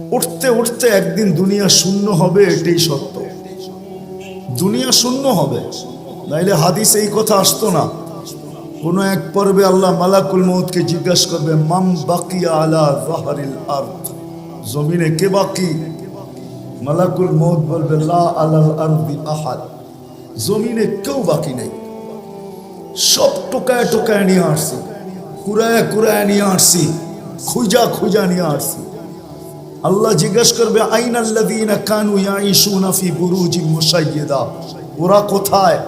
উঠতে উঠতে একদিন দুনিয়া শূন্য হবে, এটাই সত্য। দুনিয়া শূন্য হবে, নাইলে হাদিস এই কথা আসতো না। কোন এক পর্বে আল্লাহ মালাকুল মৌতকে জিজ্ঞাসা করবে, মাম বাকিয়া আলা জাহারিল আরদ? জমিনে কে বাকি? মালাকুল মৌত বলবে, লা আলাল আরদি আহাদ। জমিনে কেউ বাকি নেই। সব টোকায় টোকায় নিয়ে আসছি, কুড়ায় কুড়ায় নিয়ে আসছি, খুঁজা খুঁজা নিয়ে আসছি। আল্লাহ জিজ্ঞেস করবে আইন আল্লাদিনা ওরা কোথায়?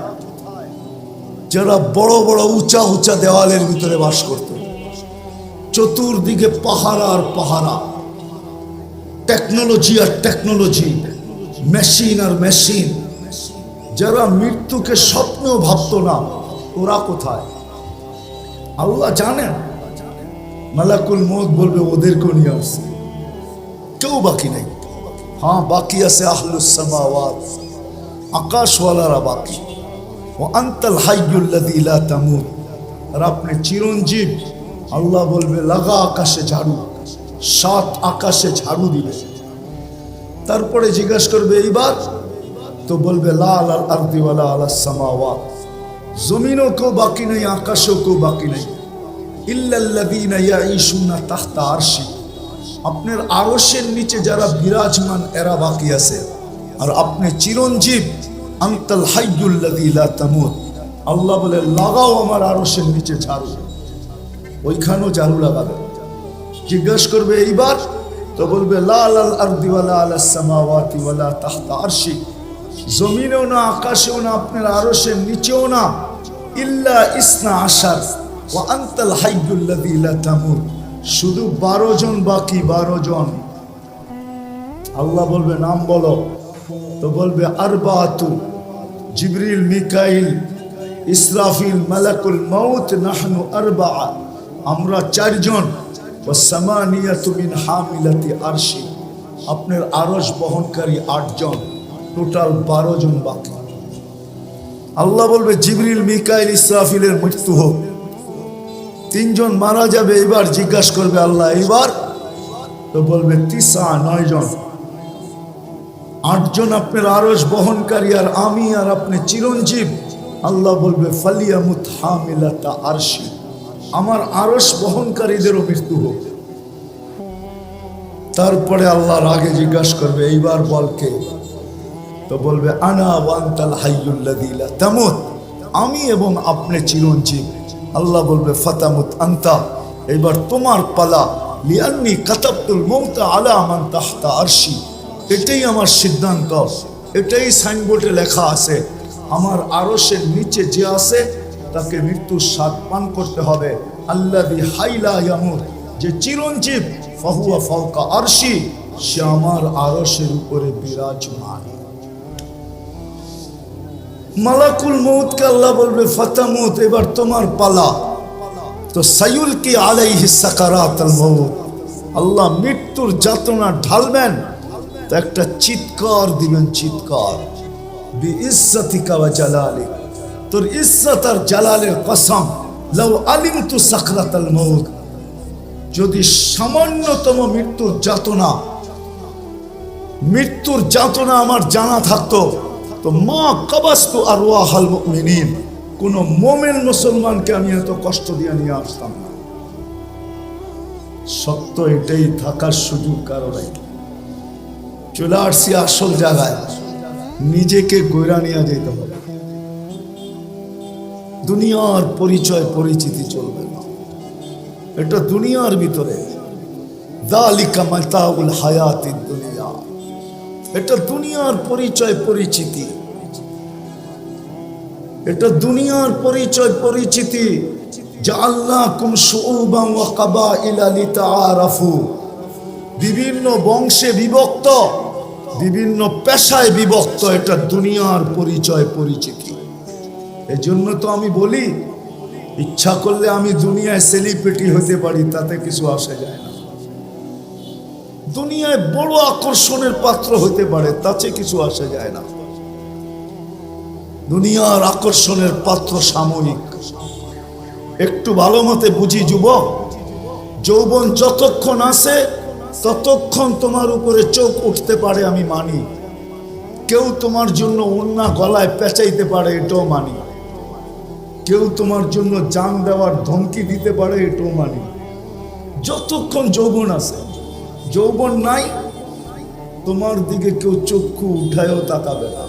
যারা বড় বড় উঁচা উঁচা দেওয়ালের ভিতরে বাস করত। চতুর্দিকে পাহারা আর পাহারা টেকনোলজি আর টেকনোলজি, মেশিন আর মেশিন। যারা মৃত্যুকে স্বপ্ন ভাবতো না, ওরা কোথায়? আল্লাহ জানেন। মালাকুল মত বলবে, ওদেরকেও নিয়ে আসছে। কেউ বাকি নেই। হ্যাঁ বাকি আছে আহলুস সামাওয়াত। আকাশওয়ালারা বাকি। ও আন্তাল হাইয়ুল্লাযী লা তামুত। আর আপনি চিরঞ্জীব, আল্লাহ বলবে, লাগা আকাশে ঝাড়ু, সাত আকাশে ঝাড়ু দিবে। তারপরে জিজ্ঞাসা করবে, এইবার? তো বলবে লাল আল আরদিওয়ালা আলা সামাওয়াত। জমিনও কেউ বাকি নেই, আকাশও কেউ বাকি নেই। ইল্লাল্লাযীনা ইয়াঈশুনা তাহতা আরশি। আপনার আরশের নিচে যারা বিরাজমান, এরা বাকি আছে। আর আপনি চিরঞ্জীব, আন্তাল হাইয়ুল্লাযী লা তামুত। আল্লাহ বলে, লাগাও আমার আরশের নিচে ঝাড়ু। ওইখানেও ঝাড়ু লাগাবে জিজ্ঞাসা করবে, এইবার? তো বলবে লাল আল আরদি ওয়ালা আলা সামাওয়াতি ওয়ালা তাহতা আরশি। জমিনেও না, আকাশেও না, আপনার আরশের নিচেও না। ইল্লা ইসনা আশার। ও আন্তাল হাইয়ুল্লাযী লা তামুত। শুধু বারো জন বাকি, বারো জন। আল্লাহ বলবে, নাম বলো। তো বলবে, আরবাতু, জিবরিল, মিকাইল, ইসরাফিল, মালাকুল মাউত, নাহনু আরবা। আমরা চারজন। ও সামানিয়াতু মিন হামিলাতি আরশি। আপনার আরশ বহনকারী আটজন। টোটাল বারো জন বাকি। আল্লাহ বলবে, জিবরিল, মিকাইল, ইসরাফিলের মৃত্যু হোক। তিনজন মারা যাবে, এবার জিজ্ঞাসা করবে আল্লাহ, এবার? তো বলবে, তিসা নয় জন আটজন আপনার আরস বহনকারী আর আমি আর আপনি চিরঞ্জীব। আল্লাহ বলবে ফালিয়ামুত হামিলাতা আরশি। আমার আরস বহনকারীদেরও মৃত্যু হোক। তারপরে আল্লাহর আগে জিজ্ঞাসা করবে, এইবার বলকে তো বলবে, আনা ওয়ান্তাল হাইয়ুল্লাদিলা তেমন আমি এবং আপনি চিরঞ্জীব। আল্লাহ বলবে, ফাতামুত আন্তা। এবার তোমার পালা লিয়ান্নি কাতাবতুল মৌতা আলা আমান তাহতা আরশি। এটাই আমার সিদ্ধান্ত। এটাই সাইনবোর্ডে লেখা আছে। আমার আরশের নিচে যে আছে, তাকে মৃত্যুর স্বাদ পান করতে হবে। আল্লাদি হাইলা ইয়ামুর যে চিরঞ্জীব, ফাহুয়া ফাউকা আরশি, সে আমার আরশের উপরে বিরাজমান। মালাকুল মৌতকে আল্লাহ বলবে ফাতামুত এবার তোমার পালা। তো সাইউল কি আলাইহি সাকারাত আল আল্লাহ মৃত্যুর যাতনা ঢালবেন, তো একটা চিৎকার দিবেন, চিৎকার। বি ইজ্জতিকা ওয়া জালালিক। তোর ইজ্জত আর জালালের কসম, লাউ আলিমতু সাকরাত আল মৌত যদি সামান্যতম মৃত্যুর যাতনা মৃত্যুর যাতনা আমার জানা থাকতো তো মা কাবাস্তু আর ওয়াহাল কোন মোমেন মুসলমানকে আমি এত কষ্ট দিয়ে নিয়ে আসতাম না। সত্য এটাই থাকার সুযোগ কারও নাই। চলে আসছি আসল জায়গায়। নিজেকে গৈরা নিয়ে যেতে হবে। দুনিয়ার পরিচয়, পরিচিতি চলবে না। এটা দুনিয়ার ভিতরে। দালিকা মাতাউল হায়াতির দুনিয়া। এটা দুনিয়ার পরিচয় পরিচিতি। এটা দুনিয়ার পরিচয় পরিচিতি যা আল্লাহ ওয়া কাবাইলা লিতাআরাফু। বিভিন্ন বংশে বিভক্ত, বিভিন্ন পেশায় বিভক্ত এটা দুনিয়ার পরিচয় পরিচিতি। এজন্য তো আমি বলি, ইচ্ছা করলে আমি দুনিয়ায় সেলিব্রিটি হতে পারি, তাতে কিছু আসে যায় না। দুনিয়ায় বড় আকর্ষণের পাত্র হতে পারে তাতে কিছু আসে যায় না। দুনিয়ার আকর্ষণের পাত্র সাময়িক। একটু ভালো মতে বুঝি, যুবক, যৌবন যতক্ষণ আছে, ততক্ষণ তোমার উপরে চোখ উঠতে পারে, আমি মানি। কেউ তোমার জন্য অন্য গলায় পেঁচাইতে পারে, এটাও মানি। কেউ তোমার জন্য জান দেওয়ার ধমকি দিতে পারে, এটাও মানি। যতক্ষণ যৌবন আছে যৌবন নাই, তোমার দিকে কেউ চক্ষু উঠায়ও তাকাবে না।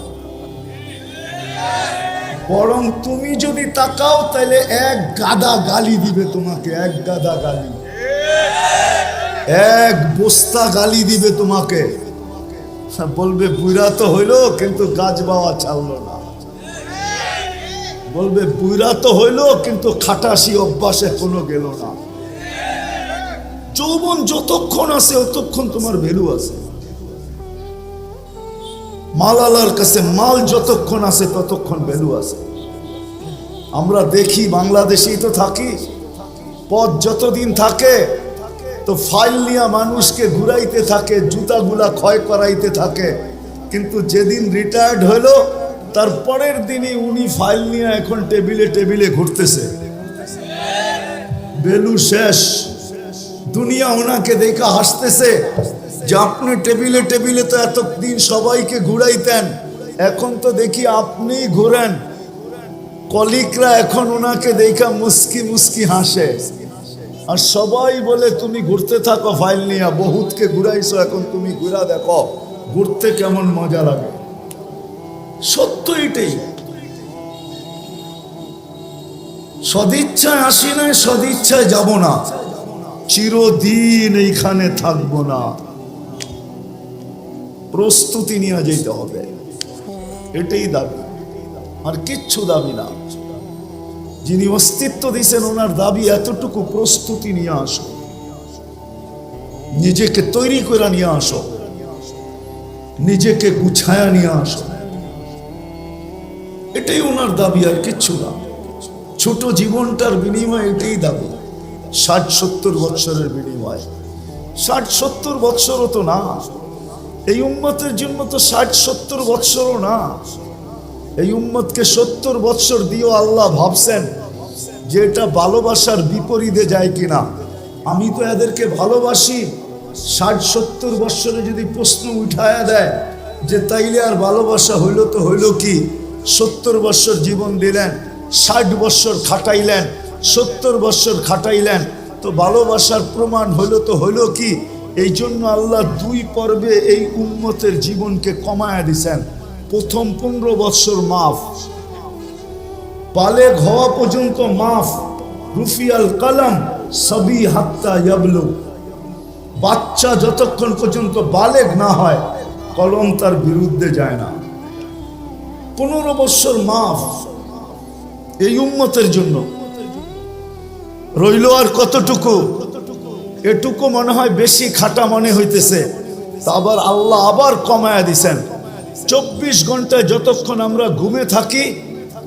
বরং তুমি যদি তাকাও তাহলে এক গাদা গালি দিবে তোমাকে, এক গাদা গালি। এক বস্তা গালি দিবে তোমাকে। বলবে, বুড়া তো হইল, কিন্তু গাছ বাওয়া ছাড়লো না। বলবে, বুড়া তো হইল, কিন্তু খাটাসি অভ্যাসে কোনো গেল না। যৌবন যতক্ষণ আছে ততক্ষণ তোমার ভ্যালু আছে। মালালার কাছে মাল যতক্ষণ আছে, ততক্ষণ ভ্যালু আছে। আমরা দেখি বাংলাদেশেই তো থাকি। পথ যতদিন থাকে, তো ফাইল নিয়ে মানুষকে ঘুরাইতে থাকে, জুতাগুলা ক্ষয় করাইতে থাকে। কিন্তু যেদিন রিটায়ার্ড হলো, তার পরের দিনই উনি ফাইল নিয়ে এখন টেবিলে টেবিলে ঘুরতেছে। বেলু শেষ। দুনিয়া ওনাকে দেখা হাসতেছে যে আপনি টেবিলে টেবিলে তো এতদিন সবাইকে ঘুরাইতেন, এখন তো দেখি আপনি ঘুরেন। কলিকরা এখন ওনাকে দেখা মুস্কি মুস্কি হাসে। আর সবাই বলে, তুমি ঘুরতে থাকো ফাইল নিয়ে, বহুতকে ঘুরাইছো, এখন তুমি ঘুরা দেখো, ঘুরতে কেমন মজা লাগে? সত্য এটাই। সদিচ্ছায় আসি নাই, সদিচ্ছায় যাব না। চিরদিন এইখানে থাকব না। প্রস্তুতি নিয়ে যেতে হবে। এটাই দাবি। আর কিচ্ছু দাবি না। যিনি অস্তিত্ব দিয়েছেন, ওনার দাবি এতটুকু, প্রস্তুতি নিয়ে আসো। নিজেকে তৈরি করে নিয়ে আসো। নিজেকে গুছায়া নিয়ে আসো। এটাই ওনার দাবি, আর কিচ্ছু না। ছোট জীবনটার বিনিময়ে এটাই দাবি। ষাট সত্তর বৎসরের বিনিময়। ষাট সত্তর বৎসরও তো না। এই উম্মতের জন্য তো ষাট সত্তর বৎসরও না। এই উম্মতকে সত্তর বৎসর দিয়েও আল্লাহ ভাবছেন যে এটা ভালোবাসার বিপরীতে যায় কিনা। আমি তো এদেরকে ভালোবাসি। ষাট সত্তর বৎসরে যদি প্রশ্ন উঠায়া দেয় যে তাইলে আর ভালোবাসা হইল তো হইল কি? সত্তর বৎসর জীবন দিলেন, ষাট বৎসর খাটাইলেন সত্তর বৎসর খাটাইলেন, তো ভালোবাসার প্রমাণ হইল তো হইল কি? এই জন্য আল্লাহ দুই পর্বে এই উন্মতের জীবনকে কমায়া দিছেন। প্রথম পনেরো বৎসর মাফ। পালে হওয়া পর্যন্ত মাফ। রুফিয়াল কালাম সবই হাত্তা ইয়াবলু। বাচ্চা যতক্ষণ পর্যন্ত বালেগ না হয়, কলম তার বিরুদ্ধে যায় না। পনেরো বৎসর মাফ। এই উন্মতের জন্য। রইল আর কতটুকু? এটুকু মনে হয় বেশি খাটা মনে হইতেছে। তা আবার আল্লাহ আবার কমায়া দিছেন। চব্বিশ ঘন্টায় যতক্ষণ আমরা ঘুমে থাকি,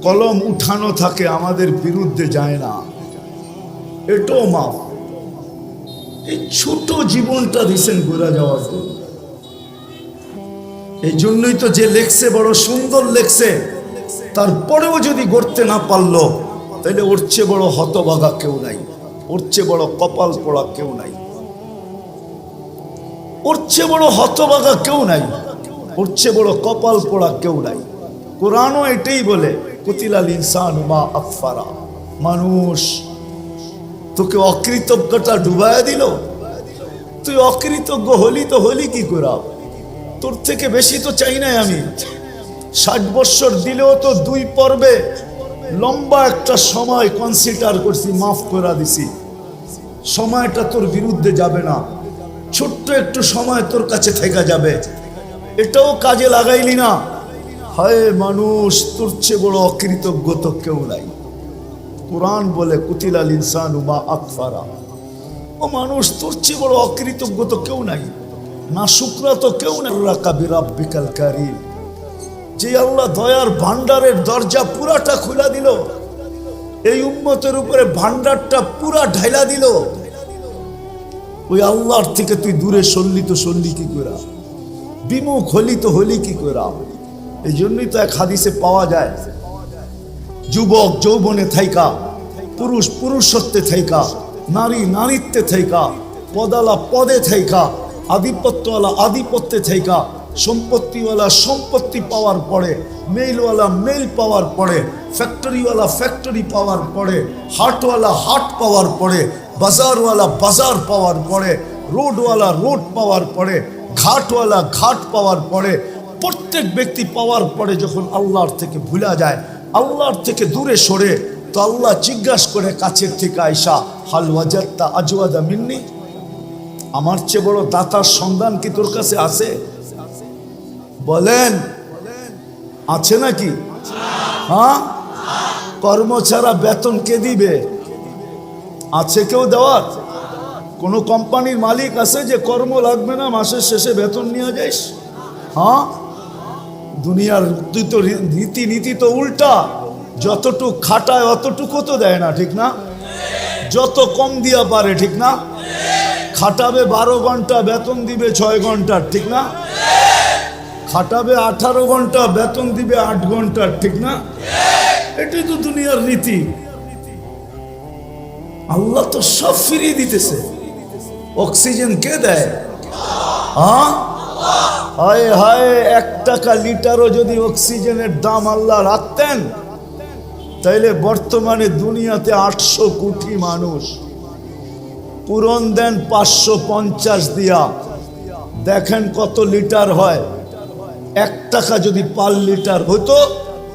কলম উঠানো থাকে, আমাদের বিরুদ্ধে যায় না। এটাও মাফ। এই ছোট জীবনটা দিছেন ঘুরে যাওয়ার জন্য। এই জন্যই তো যে লেখছে, বড় সুন্দর লেখছে, তারপরেও যদি গড়তে না পারল, তাহলে ওর চেয়ে বড় হতবাগা কেউ নাই। ওর চেয়ে বড় কপাল পড়া কেউ নাই। ওর চেয়ে বড় হতবাগা কেউ নাই। ওর চেয়ে বড় কপাল পড়া কেউ নাই। কোরআনও এটাই বলে, কুতিলাল ইনসান মা আকফারা মানুষ, তোকে অকৃতজ্ঞতা ডুবায়া দিল? তুই অকৃতজ্ঞ হলি তো হলি কি করা? তোর থেকে বেশি তো চাই নাই আমি। ষাট বৎসর দিলেও তো দুই পর্বে লম্বা একটা সময় কনসিডার করছি, মাফ করা দিছি। সময়টা তোর বিরুদ্ধে যাবে না। ছোট্ট একটু সময় তোর কাছে থেকে যাবে। এটাও কাজে লাগাইলি না। হায় মানুষ, তোর চেয়ে বড় অকৃতজ্ঞ তো কেউ নাই। কোরআন বলে, কুতিলাল ইনসান উমা আকফারা। ও মানুষ, তোর চেয়ে বড় অকৃতজ্ঞ তো কেউ নাই। না শুক্রা তো কেউ নাই। কারিম। যে আল্লাহ দয়ার ভান্ডারের দরজা পুরাটা খুলা দিল। এই উম্মতের উপরে ভান্ডারটা পুরা ঢাইলা দিল। ওই আল্লাহর থেকে তুই দূরে সরলি তো সরলি কি করে? বিমুখ হলি তো হলি কি করে? এই জন্যই তো এক হাদিসে পাওয়া যায়, যুবক যৌবনে থাইকা, পুরুষ পুরুষত্বে থাইকা, নারী নারীত্বে থাইকা, পদালা পদে থাইকা, আধিপত্যওয়ালা আধিপত্যে থেকে সম্পত্তিওয়ালা সম্পত্তি পাওয়ার পরে মেইলওয়ালা মেইল পাওয়ার পরে ফ্যাক্টরিওয়ালা ফ্যাক্টরি পাওয়ার পরে, হাটওয়ালা হাট পাওয়ার পরে, বাজারওয়ালা বাজার পাওয়ার পরে, রোডওয়ালা রোড পাওয়ার পরে, ঘাটওয়ালা ঘাট পাওয়ার পরে, প্রত্যেক ব্যক্তি পাওয়ার পরে যখন আল্লাহর থেকে ভুলা যায়, আল্লাহর থেকে দূরে সরে, তো আল্লাহ জিজ্ঞাসা করে, কাছের থেকে আয়সা, হাল ওয়াজাত্তা আজওয়াদা মিন্নি? আমার চেয়ে বড় দাতার সন্ধান কি তোর কাছে আছে? বলেন। আছে নাকি? হ্যাঁ? কর্ম ছাড়া বেতন কে দিবে? আছে কেউ দেওয়ার? কোনো কোম্পানির মালিক আছে যে কর্ম লাগবে না, মাসের শেষে বেতন নিয়ে যাইস? হ্যাঁ? দুনিয়ার তো রী- রীতিনীতি তো উল্টা। যতটুক খাটায় অতটুকু তো দেয় না, ঠিক না? যত কম দিয়া পারে, ঠিক না? খাটাবে বারো ঘণ্টা, বেতন দিবে ছয় ঘণ্টার ঠিক না? খাটাবে আঠারো ঘণ্টা, বেতন দিবে আট ঘণ্টার ঠিক না? এটাই তো দুনিয়ার রীতি। আল্লাহ তো সব ফিরিয়ে দিতেছে। অক্সিজেন কে দেয়? হ্যাঁ? হায় হায়, এক টাকা লিটারও যদি অক্সিজেনের দাম আল্লাহ রাখতেন, তাইলে বর্তমানে দুনিয়াতে আটশো কোটি মানুষ। পূরণ দেন পাঁচশো পঞ্চাশ দিয়া। দেখেন কত লিটার হয়। এক টাকা যদি পার লিটার হতো,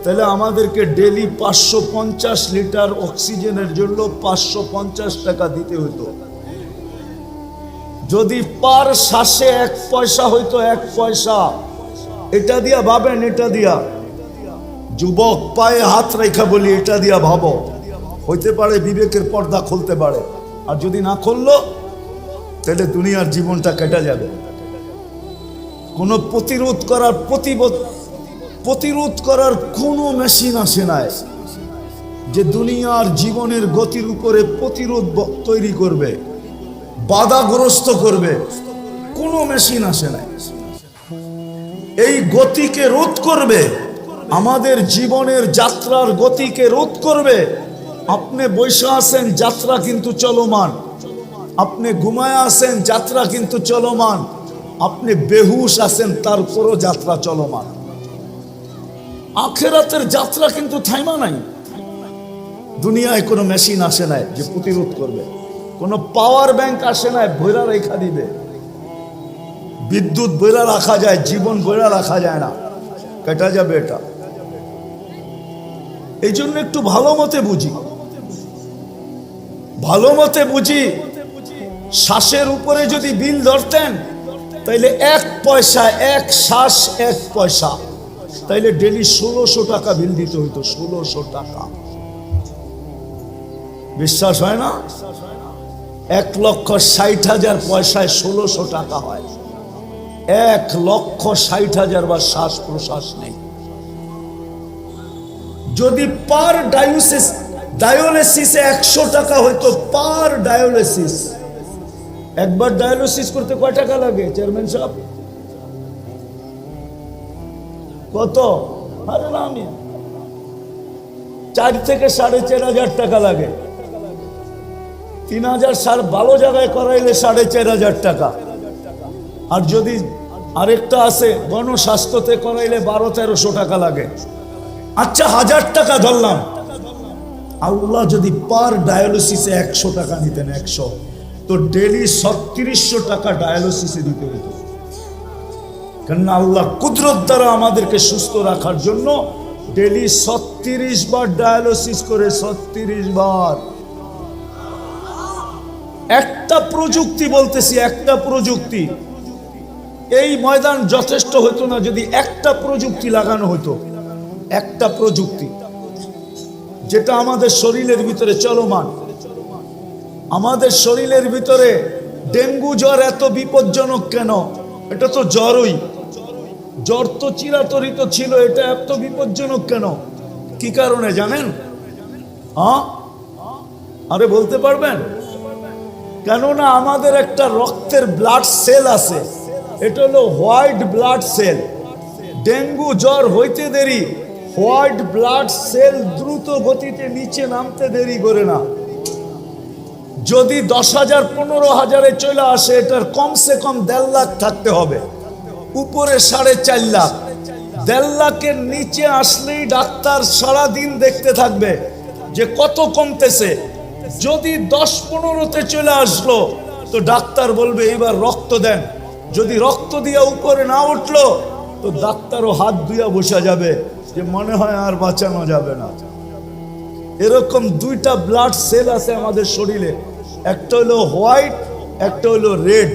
তাহলে আমাদেরকে ডেলি পাঁচশো পঞ্চাশ লিটার অক্সিজেনের জন্য পাঁচশো পঞ্চাশ টাকা দিতে হতো। যদি পার শ্বাসে এক পয়সা হইতো, এক পয়সা। এটা দিয়া ভাবেন, এটা দিয়া। যুবক পায়ে হাত রেখা বলি, এটা দিয়া ভাবো। হইতে পারে বিবেকের পর্দা খুলতে পারে। আর যদি না খুললো, তাহলে দুনিয়ার জীবনটা কেটে যাবে। কোনো প্রতিরোধ করার প্রতিবোধ প্রতিরোধ করার কোনো মেশিন আসে নাই যে দুনিয়ার জীবনের গতির উপরে প্রতিরোধ তৈরি করবে, বাধাগ্রস্ত করবে, কোনো মেশিন আসে নাই। এই গতিকে রোধ করবে, আমাদের জীবনের যাত্রার গতিকে রোধ করবে। আপনি বৈশা আছেন, যাত্রা কিন্তু চলমান। আপনি ঘুমায় আছেন, যাত্রা কিন্তু চলমান। আপনি বেহুশ আছেন, তারপরও যাত্রা চলমান। আখেরাতের যাত্রা কিন্তু থাইমা নাই। দুনিয়ায় কোনো মেশিন আসে নাই যে প্রতিরোধ করবে। কোনো পাওয়ার ব্যাংক আসে নাই, বইরা রেখা দিবে। বিদ্যুৎ বইরা রাখা যায়, জীবন বইরা রাখা যায় না। কেটা যাবে এটা? এই জন্য একটু ভালো মতে বুঝি। ভালো মতে বুঝি, শ্বাসের উপরে যদি বিল ধরতেন তাইলে এক পয়সা, এক শ্বাস, এক পয়সা। তাইলে ডেলি ষোলোশো টাকা বিল দিতে হইতো, ষোলোশো টাকা। বিশ্বাস হয় না? এক লক্ষ ষাট হাজার পয়সায় ষোলোশো টাকা হয়। এক লক্ষ ষাট হাজার বা শ্বাস প্রশ্বাস নেই। যদি পার ডায়োসিস ডায়োলিসিসে একশো টাকা হইতো পার ডায়োলিসিস একবার ডায়ালিসিস করতে কয় টাকা লাগে চেয়ারম্যান সাহেব? কত? আরে না আমি। চার থেকে সাড়ে চার হাজার টাকা লাগে। তিন হাজার সার ভালো জায়গায় করাইলে সাড়ে চার হাজার টাকা। আর যদি আরেকটা আছে, গণস্বাস্থ্যতে করাইলে বারো তেরোশো টাকা লাগে। আচ্ছা হাজার টাকা ধরলাম। আল্লাহ যদি পার ডায়ালিসিসে একশো টাকা নিতেন, একশো। তো ডেলি ছত্রিশশো টাকা ডায়ালিসিসে দিতে হতো। কেননা আল্লাহ কুদরত দ্বারা আমাদেরকে সুস্থ রাখার জন্য ডেলি ছত্রিশ বার ডায়ালিসিস করে ছত্রিশ বার। একটা প্রযুক্তি বলতেছি, একটা প্রযুক্তি। এই ময়দান যথেষ্ট হতো না যদি একটা প্রযুক্তি লাগানো হতো। একটা প্রযুক্তি। যেটা আমাদের শরীরের ভিতরে চলমান। আমাদের শরীরের ভিতরে ডেঙ্গু জ্বর এত বিপজ্জনক কেন? এটা তো জ্বরই। জ্বর তো চিরাতরিত ছিল, এটা এত বিপজ্জনক কেন? কি কারণে জানেন? হ্যাঁ? আরে বলতে পারবেন? কেননা আমাদের একটা রক্তের ব্লাড সেল আছে। এটা হলো হোয়াইট ব্লাড সেল ডেঙ্গু জ্বর হইতে দেরি, হোয়াইট ব্লাড সেল দ্রুত গতিতে নিচে নামতে দেরি করে না। যদি দশ হাজার, পনেরো হাজারে চলে আসে, এটার কমসে কম দেড় লাখ থাকতে হবে। উপরে সাড়ে চার লাখ। দেড় লাখের নিচে আসলেই ডাক্তার সারা দিন দেখতে থাকবে যে কত কমতেছে। যদি দশ পনেরোতে চলে আসলো, তো ডাক্তার বলবে এবার রক্ত দেন। যদি রক্ত দিয়ে উপরে না উঠল, তো ডাক্তারও হাত ধুইয়া বসা যাবে যে মনে হয় আর বাঁচানো যাবে না। এরকম দুইটা ব্লাড সেল আছে আমাদের শরীরে। একটা হলো হোয়াইট, একটা হলো রেড।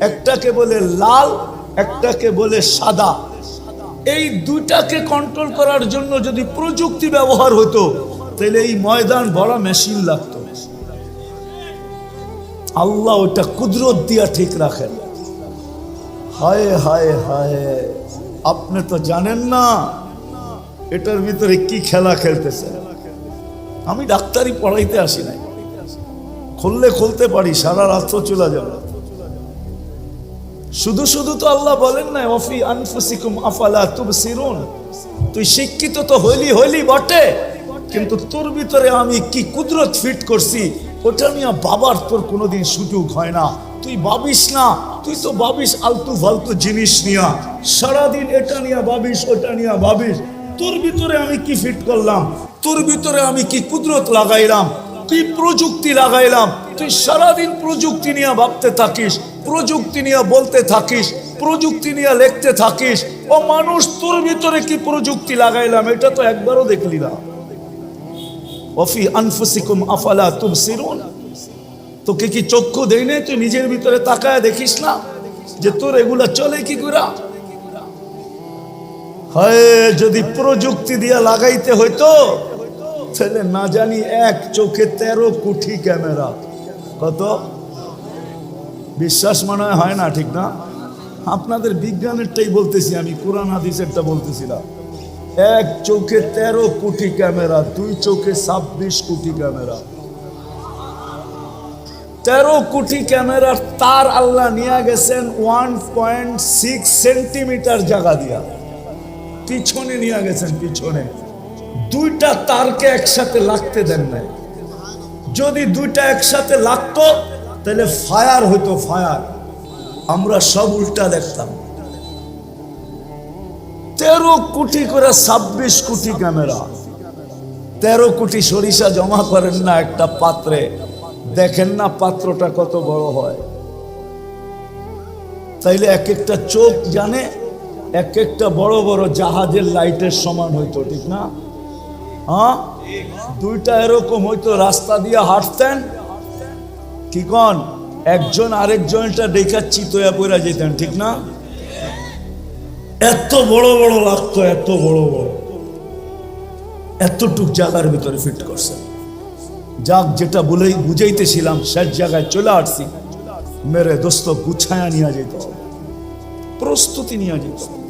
একটাকে বলে লাল, একটাকে বলে সাদা। এই দুইটাকে কন্ট্রোল করার জন্য যদি প্রযুক্তি ব্যবহার হতো, তাহলে এই ময়দান ভরা মেশিন লাগতো। আল্লাহ ওটা কুদরত দিয়া ঠিক রাখেন। হায় হায় হায়। আপনি তো জানেন না, এটার ভিতরে কি খেলা খেলতেছে। আমি ডাক্তারি পড়াইতে আসি নাই। খুললে খুলতে পারি, সারা রাত্র চলে যাবে। শুধু শুধু তো আল্লাহ বলেন না অফি আনফুসিকুম আফালা তুবসিরুন। তুই শিক্ষিত তো হইলি হইলি বটে, কিন্তু তোর ভিতরে আমি কি কুদরত ফিট করছি, ওটা নিয়ে বাবার তোর কোনোদিন সুযোগ হয় না। তুই ভাবিস না, তুই তো ভাবিস আলতু ফালতু জিনিস নিয়া। সারাদিন এটা নিয়ে ভাবিস, ওটা নিয়ে ভাবিস। তোর ভিতরে আমি কি ফিট করলাম? তোর ভিতরে আমি কি কুদরত লাগাইলাম? কি প্রযুক্তি লাগাইলাম? তুই সারাদিন প্রযুক্তি নিয়ে ভাবতে থাকিস, প্রযুক্তি নিয়ে বলতে থাকিস, প্রযুক্তি নিয়ে লিখতে থাকিস। ও মানুষ, তোর ভিতরে কি প্রযুক্তি লাগাইলাম? এটা তো একবারও দেখলি না। অফি আনফুসিকুম আফালা তুবসিরুন। তোকে কি চক্ষু দেই নাই? তুই নিজের ভিতরে তাকায় দেখিস না যে তোর এগুলা চলে কি করে? হয়, যদি প্রযুক্তি দিয়ে লাগাইতে হইতো তাহলে না জানি এক চোখে তেরো কোটি ক্যামেরা। কত? বিশ্বাস মনে হয় না, ঠিক না? আপনাদের বিজ্ঞানেরটাই বলতেছি আমি, কোরআন হাদিসেরটা বলতেছিলাম এক চোখে তেরো কোটি ক্যামেরা, দুই চোখে ছাব্বিশ কোটি ক্যামেরা। তেরো কোটি ক্যামেরার তার আল্লাহ নিয়ে গেছেন ওয়ান পয়েন্ট সিক্স সেন্টিমিটার জায়গা দিয়া। পিছনে নিয়ে গেছেন, পিছনে। দুইটা তারকে একসাথে লাগতে দেন নাই। যদি দুইটা একসাথে লাগতো, তাহলে ফায়ার হইতো, ফায়ার। আমরা সব উল্টা দেখতাম। তেরো কোটি করে ছাব্বিশ কোটি ক্যামেরা। তেরো কোটি সরিষা জমা করেন না একটা পাত্রে। দেখেন না পাত্রটা কত বড় হয়। তাইলে এক একটা চোখ জানে, এক একটা বড় বড় জাহাজের লাইটের সমান হইতো, ঠিক না? হ্যাঁ? দুইটা এরকম হইতো, রাস্তা দিয়ে হাঁটতেন, কি কন? একজন আরেকজনটা দেখা চিতয়া পড়া যেতেন, ঠিক না? এত বড় বড় লাগতো, এত বড় বড়। এতটুক জায়গার ভিতরে ফিট করছে। যাক, যেটা বলেই বুঝাইতেছিলাম, শেষ জায়গায় চলে আসছি। মেরে দোস্ত, গুছায়া নিয়ে যেত। প্রস্তুতি নিয়ে যেত।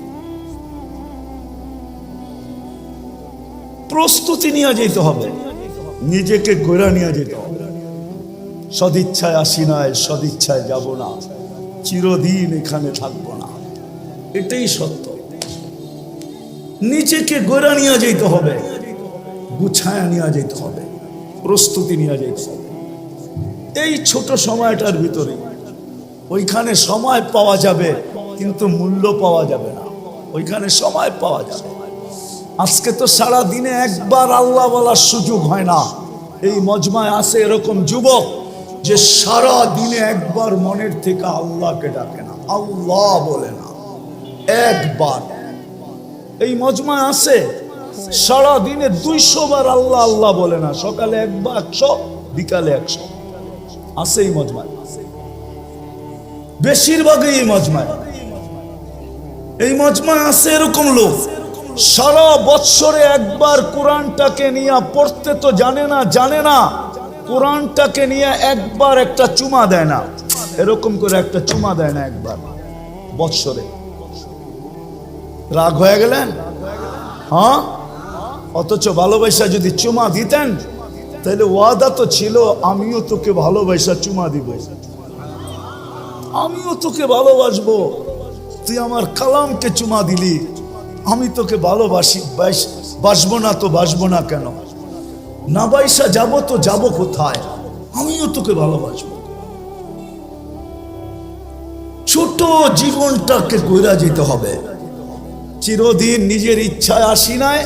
প্রস্তুতি নিয়ে যেতে হবে। নিজেকে গোড়া নিয়ে যেতে হবে। সদিচ্ছায় আসি নাই সদিচ্ছায় যাব না। চিরদিন এখানে থাকব না। এটাই সত্য। নিজেকে গোড়া নিয়ে যেতে হবে। গুছায়া নিয়ে যেতে হবে। প্রস্তুতি নিয়ে যেতে হবে। এই ছোট সময়টার ভিতরে ওইখানে সময় পাওয়া যাবে, কিন্তু মূল্য পাওয়া যাবে না। ওইখানে সময় পাওয়া যাবে। আজকে তো সারা দিনে একবার আল্লাহ বলার সুযোগ হয় না। এই মজমায় আছে এরকম যুবক যে সারা দিনে একবার মনের থেকে আল্লাহকে ডাকে না। আল্লাহ বলে না। একবার। এই মজমায় আছে। সারা দিনে দুইশো বার আল্লাহ আল্লাহ বলে না। সকালে একবার একশো, বিকালে একশো। আছে এই মজমায়। বেশিরভাগই এই মজমায়। এই মজমায় আছে এরকম লোক। সারা বৎসরে একবার কোরআনটাকে নিয়ে পড়তে তো জানে না জানে না। কোরআনটাকে নিয়ে একবার একটা চুমা দেয় না। এরকম করে একটা চুমা দেয় না একবার, বৎসরে। রাগ হয়ে গেলেন? হ্যাঁ? অথচ ভালোবাসা যদি চুমা দিতেন, তাহলে ওয়াদা তো ছিল, আমিও তোকে ভালোবাসা চুমা দিব। আমিও তোকে ভালোবাসবো। তুই আমার কালামকে চুমা দিলি। আমি তোকে ভালোবাসি, বাস- বাসবো না তো বাসবো না কেন? না বাইসা যাব তো যাব কোথায়? আমিও তোকে ভালোবাসবো। ছোট জীবনটাকে কইরা যেতে হবে। চিরদিন নিজের ইচ্ছায় আসি নাই,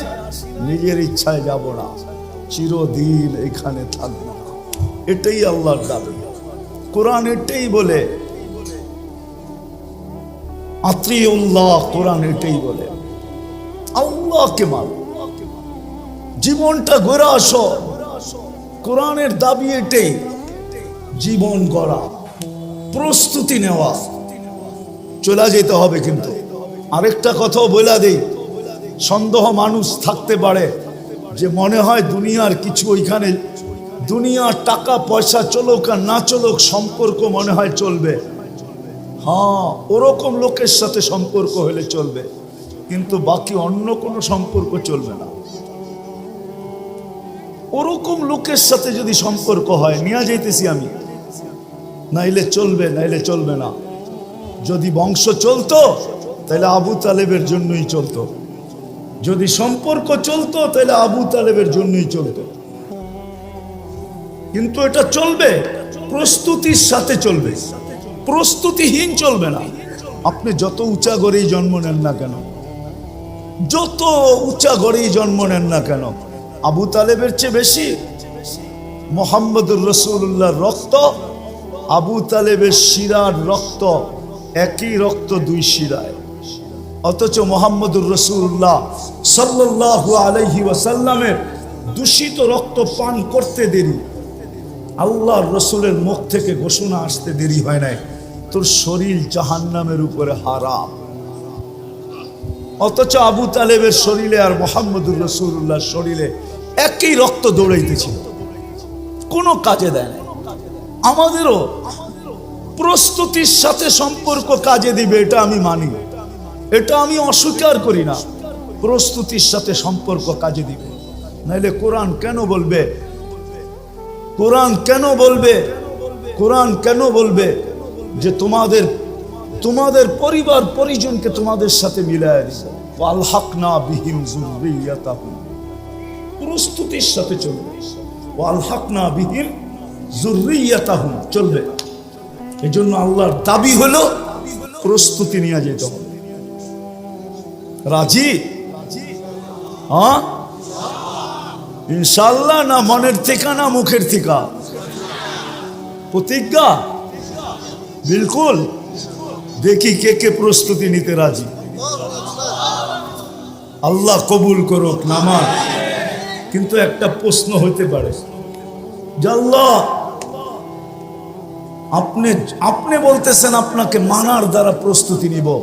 নিজের ইচ্ছায় যাব না। চিরদিন এখানে থাকব না। এটাই আল্লাহর দাবি। কোরআন এটাই বলে। আত্রিউল্লাহ কোরআন এটাই বলে। আল্লাহকে মানো জীবনটা গড়ে আসো। কোরআনের দাবি এটাই, জীবন গড়া, প্রস্তুতি নেওয়া। চলে যেতে হবে কিন্তু। আরেকটা কথাও বলে দেই, সন্দেহ মানুষ থাকতে পারে যে মনে হয় দুনিয়ার কিছু ওইখানে, দুনিয়ার টাকা, পয়সা চলুক আর না চলুক, সম্পর্ক মনে হয় চলবে। হ্যাঁ ওরকম লোকের সাথে সম্পর্ক হলে চলবে। কিন্তু বাকি অন্য কোনো সম্পর্ক চলবে না। ওরকম লোকের সাথে যদি সম্পর্ক হয়, নিয়ে যাইতেছি আমি। নাইলে চলবে নাইলে চলবে না। যদি বংশ চলতো তাহলে আবু তালেবের জন্যই চলতো। যদি সম্পর্ক চলতো তাহলে আবু তালেবের জন্যই চলতো। কিন্তু এটা চলবে, প্রস্তুতির সাথে চলবে। প্রস্তুতিহীন চলবে না। আপনি যত উঁচা গড়েই জন্ম নেন না কেন যত উঁচা গড়েই জন্ম নেন না কেন, আবু তালেবের চেয়ে বেশি মোহাম্মদুর রসুল্লাহর রক্ত, আবু তালেবের শিরার রক্ত, একই রক্ত দুই শিরায়। অথচ মোহাম্মদুর রসুল্লাহ সাল্লাহ আলহি ওয়াসাল্লামের দূষিত রক্ত পান করতে দেরি। আল্লাহর রসুলের মুখ থেকে ঘোষণা আসতে দেরি হয় নাই। তোর শরীর জাহান্নামের উপরে হারাম। অথচ আবু তালেবের শরীরে আর মোহাম্মদুর রসুল্লাহর শরীরে একই রক্ত দৌড়াইতেছিল। কোনো কাজে দেয় না আমাদেরও প্রস্তুতির সাথে সম্পর্ক কাজে দিবে, এটা আমি মানি। এটা আমি অস্বীকার করি না। প্রস্তুতির সাথে সম্পর্ক কাজে দিবে। নাইলে কোরআন কেন বলবে? কোরআন কেন বলবে? কোরআন কেন বলবে? যে তোমাদের তোমাদের পরিবার পরিজনকে তোমাদের সাথে মিলায় দিবে আল্লাহ না বিহীন জুরিয়াতাহুম প্রস্তুতির সাথে চলবে। আল্লাহ না বিহীন জুরিয়াতাহুম চলবে। এই জন্য আল্লাহর দাবি হলো প্রস্তুতি নিয়ে যেতে হবে। রাজি? হ্যাঁ? ইনশাল্লাহ না মনের থেকে, না মুখের থেকে? প্রতিজ্ঞা? বিলকুল। দেখি কে কে প্রস্তুতি নিতে রাজি। আল্লাহ কবুল করুক নামাজ। কিন্তু একটা প্রশ্ন হতে পারে। আপনি আপনি বলতেছেন আপনাকে মানার দ্বারা প্রস্তুতি নিব।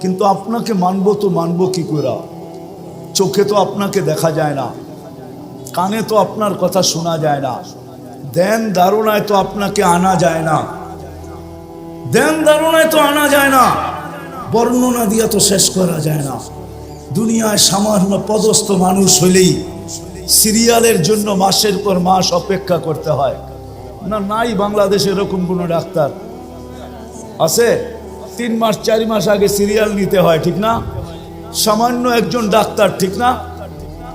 কিন্তু আপনাকে মানব তো মানব কি করে চোখে তো আপনাকে দেখা যায় না। কানে তো আপনার কথা শোনা যায় না। দেন দারুণায় তো আপনাকে আনা যায় না। দেন দারুণায় তো আনা যায় না, বর্ণনা দিয়া তো শেষ করা যায় না। দুনিয়ায় সামান্য পদস্থ মানুষ হইলেই সিরিয়ালের জন্য মাসের পর মাস অপেক্ষা করতে হয়। না, নাই বাংলাদেশে এরকম কোনো ডাক্তার। আছে? তিন মাস, চারি মাস আগে সিরিয়াল নিতে হয়, ঠিক না? সামান্য একজন ডাক্তার, ঠিক না?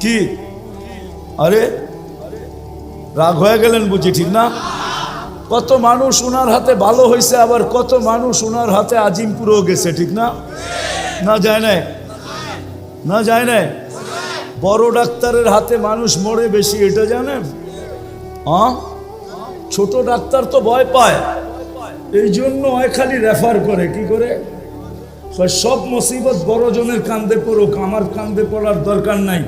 কি? আরে? রাগ হয়ে গেলেন বুঝি, ঠিক না? কত মানুষ ওনার হাতে ভালো হয়েছে আবার কত মানুষ ওনার হাতে আজিমপুরেও গেছে, ঠিক না? না যায় নাই? না যায় নাই? বড় ডাক্তারের হাতে মানুষ মরে বেশি, এটা জানেন? হ্যাঁ ছোট ডাক্তার তো ভয় পায়। এই জন্য খালি রেফার করে, কি করে? সব মুসিবত বড় জনের কান্দে পড়ুক, আমার কান্দে পড়ার দরকার নাই।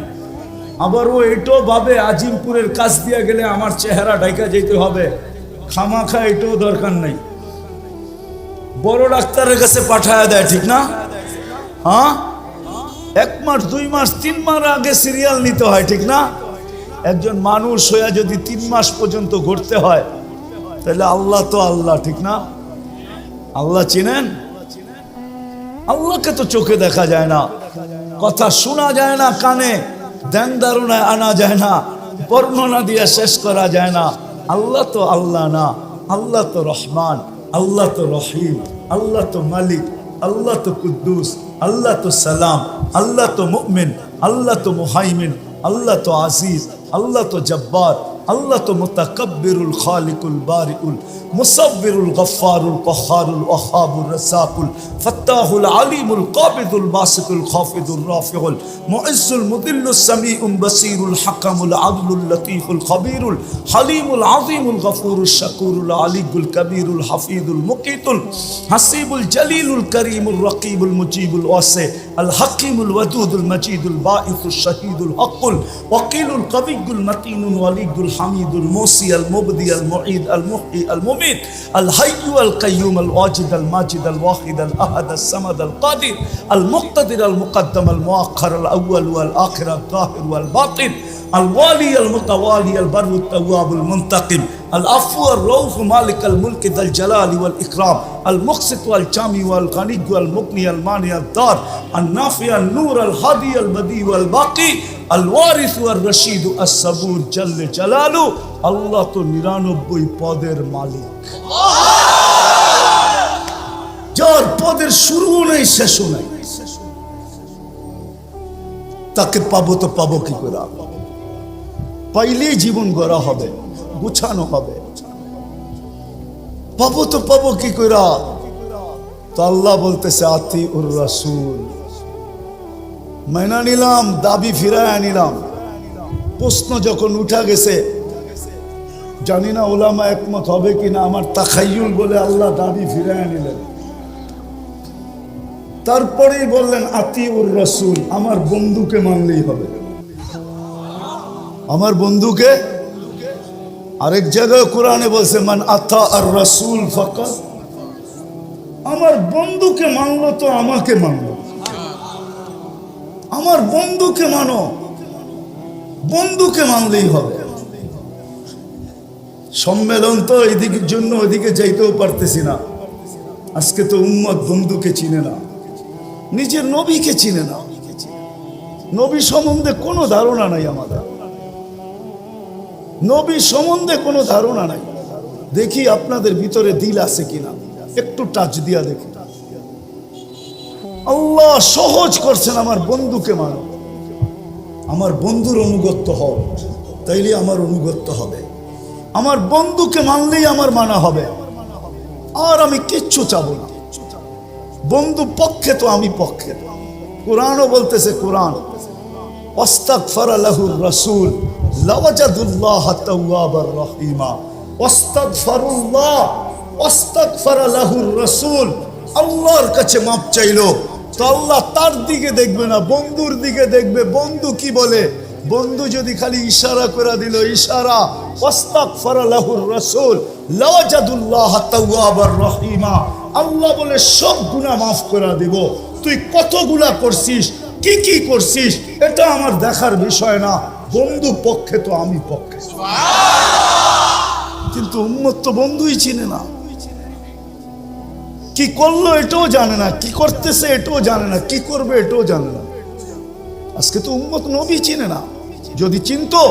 আবার ও এটাও ভাবে আজিমপুরের কাজ দিয়া গেলে আমার চেহারা ঢাকা যেতে হবে। খামাখা এটাও দরকার নাই। বড় ডাক্তারের কাছে পাঠায় দেয়, ঠিক না? হ্যাঁ? এক মাস, দুই মাস, তিন মাস আগে সিরিয়াল নিতে হয়, ঠিক না? একজন মানুষ হইয়া যদি তিন মাস পর্যন্ত ঘুরতে হয়, তাহলে আল্লাহ তো আল্লাহ, ঠিক না? আল্লাহ চিনেন? আল্লাহকে তো চোখে দেখা যায় না। কথা শোনা যায় না, কানে। দেন দারুণায় আনা যায় না। বর্ণনা দিয়ে শেষ করা যায় না। আল্লাহ তো আল্লাহ না আল্লাহ তো রহমান আল্লাহ তো রহিম আল্লাহ তো মালিক আল্লাহ তো কুদ্দুস আল্লাহ তো সালাম আল্লাহ তো মুমিন আল্লাহ তো মুহাইমিন আল্লাহ তো আজিজ আল্লাহ তো জব্বার আল্লাহ তো মোতাকবিরুল খালিকুল বারিউল مصور الغفار القهار الوهاب الرزاق الفتاح العليم القابض الباسط الخافض الرافع المعز المذل السميع البصير الحكم العدل اللطيف الخبير الحليم العظيم الغفور الشكور العلي الكبير الحفيظ المقيت الحسيب الجليل الكريم الرقيب المجيب الواسع الحكيم الودود المجيد الباعث الشهيد الحق الوقيل القوي المتين الولي الحميد الموصي المبدي المعيد المحيي المبدي মুঈদ আল মুহি আল মুমিত আল হাইয়ু আল কাইয়ুম আল ওয়াজিদ আল মাজিদ আল ওয়াহিদ আল আহাদ আল সামাদ আল কাদির আল আফু রৌফ মালিক আল মুলকিদ আল ইকরাম আল মুকসিত ওয়াল জামি ওয়াল গানিক ওয়াল মুকনি আল মানি আল দার আল নাফি আল ওয়াল বাকি আল ওয়ারিস ওয়াল রশিদ আল সাবুর জাল্লে জালালু আল্লাহ তো নিরানব্বই পদের মালিক যার পদের শুরু নেই শেষও নেই তাকে পাবো তো পাবো কি করে পাইলেই জীবন গড়া হবে গুছানো হবে। পাবো তো পাবো কি কইরা? তো আল্লাহ বলতেছে, আতি উর রাসুল। মাইনা নিলাম, দাবি ফিরায় নিলাম। প্রশ্ন যখন উঠা গেছে, জানি না ওলামা একমত হবে কিনা, আমার তাখাইয়ুল বলে আল্লাহ দাবি ফিরায় নিলেন। তারপরেই বললেন, আতি উর রসুল। আমার বন্ধুকে মানলেই হবে। আমার বন্ধুকে আরেক জায়গায় কোরআনে বলছে, মান আথা আর রসুল ফকাত আমার বন্ধুকে মানলো তো আমাকে মানলো। আমার বন্ধুকে মানো। বন্ধুকে মানলেই হবে। সম্মেলন তো এদিকের জন্য ওইদিকে যাইতেও পারতেছি না। আজকে তো উম্মত বন্ধুকে চিনে না। নিজের নবীকে চিনে না। নবী সম্বন্ধে কোনো ধারণা নাই আমাদের। নবী সম্বন্ধে কোনো ধারণা নাই। দেখি আপনাদের ভিতরে দিল আছে কিনা। একটু টাচ দিয়া দেখি। আল্লাহ সহজ করছেন আমার বন্ধুকে মানো আমার বন্ধুর অনুগত্য হও। তাইলে আমার অনুগত্য হবে। আমার বন্ধুকে মানলেই আমার মানা হবে। আর আমি কিচ্ছু চাব না। বন্ধু পক্ষে তো আমি পক্ষে। কোরআনও বলতেছে কোরআন ওয়াস্তাগফার লাহুর রাসূল। লাওয়াজাদুল্লাহ তাওয়াবার রহিমা, ওয়াস্তাগফারুল্লাহ, ওয়াস্তাগফার লাহুর রাসূল। আল্লাহর কাছে মাপ চাইলো। তো আল্লাহ তার দিকে দেখবে না, বন্ধুর দিকে দেখবে। বন্ধু কি বলে? বন্ধু যদি খালি ইশারা করে দিল, ইশারা রহিমা। আল্লাহ বলে, সব গুনাহ মাফ করে দিব। তুই কতগুলা করছিস? কি কি করছিস? এটা আমার দেখার বিষয় না। বন্ধু পক্ষে তো আমি পক্ষে। কিন্তু উম্মত তো বন্ধুই চিনে না। কি করল এটাও জানে না, কি করতেছে এটাও জানে না, কি করবে এটাও জানে না। আজকে তো উম্মত নবী চিনে না। যদি চিনতো,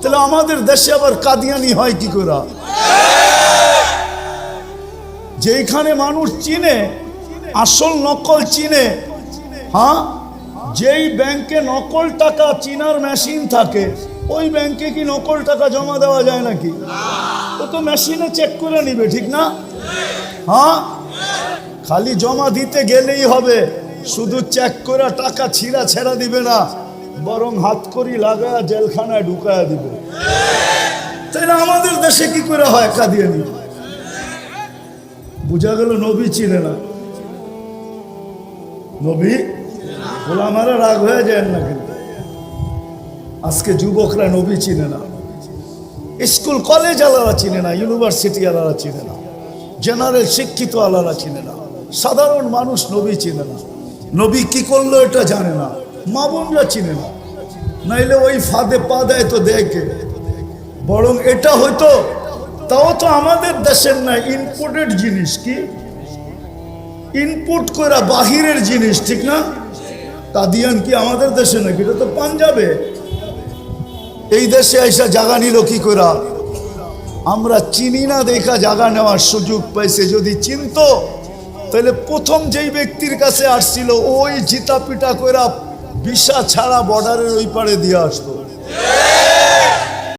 তাহলে আমাদের দেশে আবার কাদিয়ানি হয় কি করে? যেখানে মানুষ চিনে, আসল নকল চিনে হ্যাঁ? যেই ব্যাংকে নকল টাকা চিনার মেশিন থাকে, ওই ব্যাংকে কি নকল টাকা জমা দেওয়া যায় নাকি? ও তো মেশিনে চেক করে নিবে, ঠিক না? হ্যাঁ? খালি জমা দিতে গেলেই হবে, শুধু চেক করে টাকা ছিঁড়া ছেড়া দিবে না, বরং হাত করি লাগায় জেলখানায় ঢুকায় দিবে। তাই না আমাদের দেশে কি করে হয়, কাদিয়ানি? বোঝা গেল নবী চিনে না। নবী? গোলামারা রাগ হয়ে যায় না কিন্তু। আজকে যুবকরা নবী চিনে না। স্কুল কলেজ আলারা চিনে না, ইউনিভার্সিটি আলারা চিনে না, জেনারেল শিক্ষিত আলারা চিনে না, সাধারণ মানুষ নবী চিনে না। নবী কি করল এটা জানে না, মা বোনরা চিনে না। নাইলে ওই ফাঁদে পা দেয় তো দেখে। বরং এটা হয়তো, তাও তো আমাদের দেশের না ইনপুটেড জিনিস কি? ইনপুট করা বাহিরের জিনিস, ঠিক না? কাদিয়ান কি আমাদের দেশে নাকি? এটা তো পাঞ্জাবে। এই দেশে আইসা জাগা নিল কি করা আমরা চিনি না দেখা জাগা নেওয়ার সুযোগ পাইছে, যদি চিনত, তাহলে প্রথম যেই ব্যক্তির কাছে আসছিল, ওই জিতা পিটা কইরা ভিসা ছাড়া বর্ডারের ওই পারে দিয়ে আসতো।